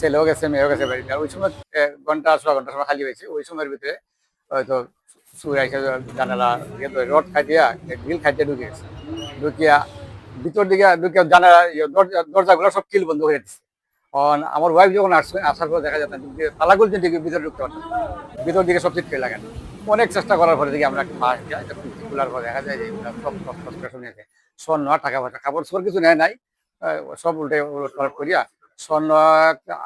ছেলেও গেছে মেয়েও গেছে বাড়িতে। আর ওই সময় ঘণ্টা ছ ঘণ্টা সময় খালি হয়েছে। ওই সময়ের ভিতরে হয়তো আইসা জানালা ইয়ে রড খাইতিয়া গ্রিল খাইতে ঢুকে গেছে। ঢুকিয়া ভিতর দিকে ঢুকিয়া জানালা ইয়ে, দরজা দরজাগুলো সব কিল বন্ধ দিচ্ছে কারণ আমার ওয়াইফ যখন আসছে আসার পর দেখা যাচ্ছে তালা গুলছে দিকে ভিতরে ঢুকতে পারতাম ভিতর দিকে সব চিটকে লাগান অনেক চেষ্টা করার পরে দেখি আমরা ফাঁস দিয়া খোলার পর দেখা যায় যে সব সব সব শুনেছে স্বর্ণ টাকা পয়সা কাপড় চোপড় কিছু নেয় নাই। সব উলট করিয়া স্বর্ণ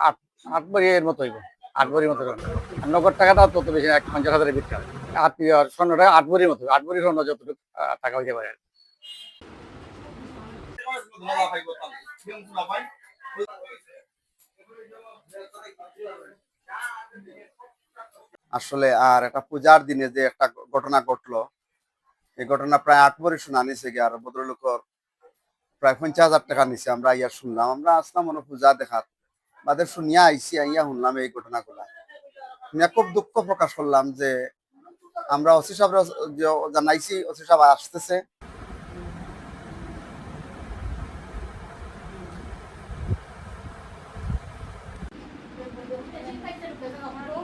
আট আট বড়ির মতো হইব। আট বড়ির মতো নগদ টাকাটা তত বেশি এক পঞ্চাশ হাজারের ভিতরে। আট স্বর্ণটা আট বড়ির মতো, আট বড়ির স্বর্ণ যতটুকু টাকা হইতে পারে। আসলে আর একটা পূজার দিনে যে একটা ঘটনা ঘটলো, এই ঘটনা প্রায় আট বছর শোনা নিছে আর ভদ্রলোকর প্রায় পঞ্চাশ হাজার টাকা নিছে, আমরা ইয়া শুনলাম। আমরা আসলাম মনে পূজা দেখার। বাদে শুনিয়া আইসি আইয়া শুনলাম এই ঘটনাগুলা। শুনিয়া খুব দুঃখ প্রকাশ করলাম যে আমরা অসি সাহেব জানাইছি অসি সাহেব আসতেছে।